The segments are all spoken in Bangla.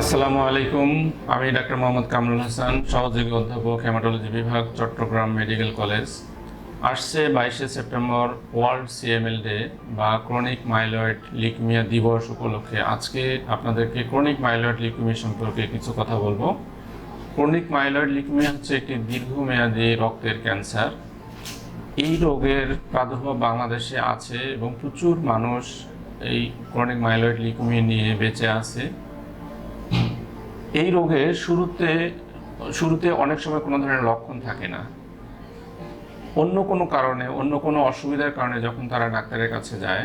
আসসালামু আলাইকুম। আমি ডাক্তার মোহাম্মদ কামরুল হাসান, সহযোগী অধ্যাপক, হেমাটোলজি বিভাগ, চট্টগ্রাম মেডিকেল কলেজ। আসছে বাইশে সেপ্টেম্বর ওয়ার্ল্ড সিএমএল ডে বা ক্রনিক মাইলয়েড লিকুমিয়া দিবস উপলক্ষে। আজকে আপনাদেরকে ক্রনিক মাইলয়েড লিকুমিয়া সম্পর্কে কিছু কথা বলব। ক্রনিক মাইলয়েড লিকুমিয়া হচ্ছে একটি দীর্ঘমেয়াদী রক্তের ক্যান্সার। এই রোগের প্রাদুর্ভাব বাংলাদেশে আছে এবং প্রচুর মানুষ এই ক্রনিক মাইলয়েড লিকুমিয়া নিয়ে বেঁচে আছে। এই রোগে শুরুতে শুরুতে অনেক সময় কোনো ধরনের লক্ষণ থাকে না। অন্য কোনো কারণে, অন্য কোনো অসুবিধার কারণে যখন তারা ডাক্তারের কাছে যায়,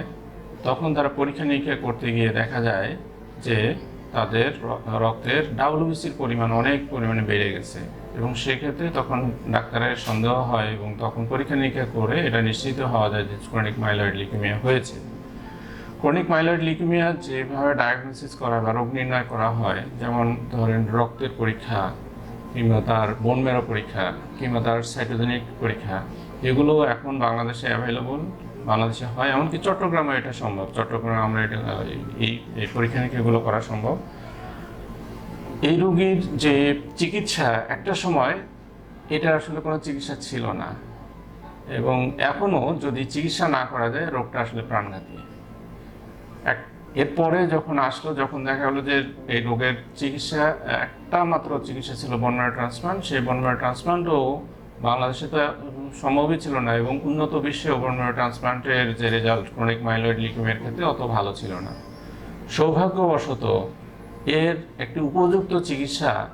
তখন তারা পরীক্ষা নিরীক্ষা করতে গিয়ে দেখা যায় যে তাদের রক্তের ডাব্লিউবিসির পরিমাণ অনেক পরিমাণে বেড়ে গেছে এবং সেক্ষেত্রে তখন ডাক্তারের সন্দেহ হয় এবং তখন পরীক্ষা নিরীক্ষা করে এটা নিশ্চিত হওয়া যায় যে ক্রনিক মাইলয়েড লিকুমিয়া হয়েছে। ক্রনিক মাইলয়েড লিকুমিয়া যেভাবে ডায়াগনোসিস করা বা রোগ নির্ণয় করা হয়, যেমন ধরেন রক্তের পরীক্ষা কিংবা তার বোন মেরো পরীক্ষা কিংবা তার সাইটোজেনিক পরীক্ষা এগুলো এখন বাংলাদেশে অ্যাভেলেবল বাংলাদেশে হয়। এমনকি চট্টগ্রামে এটা সম্ভব। চট্টগ্রামে আমরা এটা, এই এই পরীক্ষা নিরীক্ষাগুলো করা সম্ভব। এই রোগীর যে চিকিৎসা, একটা সময় এটা আসলে কোনো চিকিৎসা ছিল না। এবং এখনও যদি চিকিৎসা না করা যায়, রোগটা আসলে প্রাণঘাতী। এক- এরপরে যখন আসলো, যখন দেখা গেলো যে এই রোগের চিকিৎসা, একটা মাত্র চিকিৎসা ছিল বনমারা ট্রান্সপ্লান্ট সেই বনমারা ট্রান্সপ্লান্টও বাংলাদেশে তো সম্ভবই ছিল না এবং উন্নত বিশ্বেও বনমারা ট্রান্সপ্লান্টের যে রেজাল্ট ক্রনিক মাইলয়েড লিকুমের ক্ষেত্রে অত ভালো ছিল না। সৌভাগ্যবশত এর একটি উপযুক্ত চিকিৎসা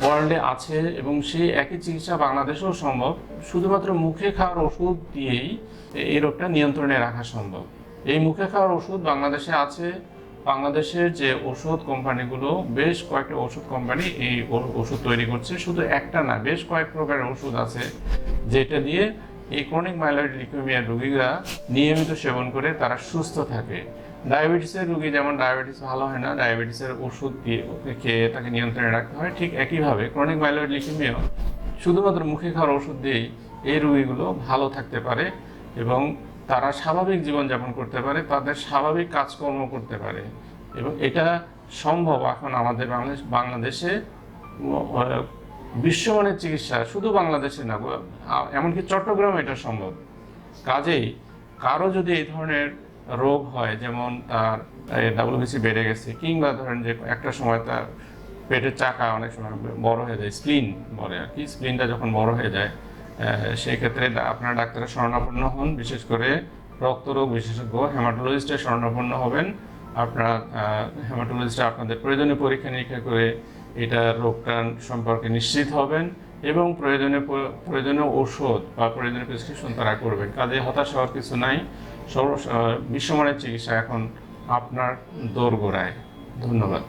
ওয়ার্ল্ডে আছে এবং সেই একই চিকিৎসা বাংলাদেশেও সম্ভব। শুধুমাত্র মুখে খাওয়ার ওষুধ দিয়েই এই রোগটা নিয়ন্ত্রণে রাখা সম্ভব। এই মুখে খাওয়ার ওষুধ বাংলাদেশে আছে। বাংলাদেশের যে ওষুধ কোম্পানিগুলো, বেশ কয়েকটা ওষুধ কোম্পানি এই ওষুধ তৈরি করছে। শুধু একটা না, বেশ কয়েক প্রকারের ওষুধ আছে, যেটা দিয়ে এই ক্রনিক মাইলয়েড লিকুমিয়ার রোগীরা নিয়মিত সেবন করে তারা সুস্থ থাকে। ডায়াবেটিসের রোগী যেমন ডায়াবেটিস ভালো হয় না, ডায়াবেটিসের ওষুধ দিয়ে খেয়ে তাকে নিয়ন্ত্রণে রাখতে হয়। ঠিক একইভাবে ক্রনিক মাইলয়েড লিকুমিয়া শুধুমাত্র মুখে খাওয়ার ওষুধ দিয়েই এই রোগীগুলো ভালো থাকতে পারে এবং তারা স্বাভাবিক জীবনযাপন করতে পারে, তাদের স্বাভাবিক কাজকর্ম করতে পারে। এবং এটা সম্ভব এখন আমাদের বাংলাদেশ, বাংলাদেশে বিশ্বমানের চিকিৎসা শুধু বাংলাদেশে না এমনকি চট্টগ্রামে এটা সম্ভব। কাজেই কারও যদি এই ধরনের রোগ হয়, যেমন তার ডাব্লিউবিসি বেড়ে গেছে, কিংবা ধরেন যে একটা সময় তার পেটের চাকা অনেক সময় বড় হয়ে যায় স্প্লিন বলে আর কি স্প্লিনটা যখন বড় হয়ে যায় আহ, সেই ক্ষেত্রে আপনার ডাক্তারের শরণাপন্ন হন বিশেষ করে রক্তরোগ বিশেষজ্ঞ হেমাটোলজিস্টের শরণাপন্ন হবেন। আপনারা হেমাটোলজিস্ট আপনাদের প্রয়োজনীয় পরীক্ষা নিরীক্ষা করে এটা রোগটা সম্পর্কে নিশ্চিত হবেন এবং প্রয়োজনীয় প্রয়োজনীয় ঔষধ বা প্রয়োজনীয় প্রেসক্রিপশন তারা করবেন। কাজে হতাশ হওয়ার কিছু নাই। সর্ব বিশ্বমানের চিকিৎসা এখন আপনার দোরগোড়ায়। ধন্যবাদ।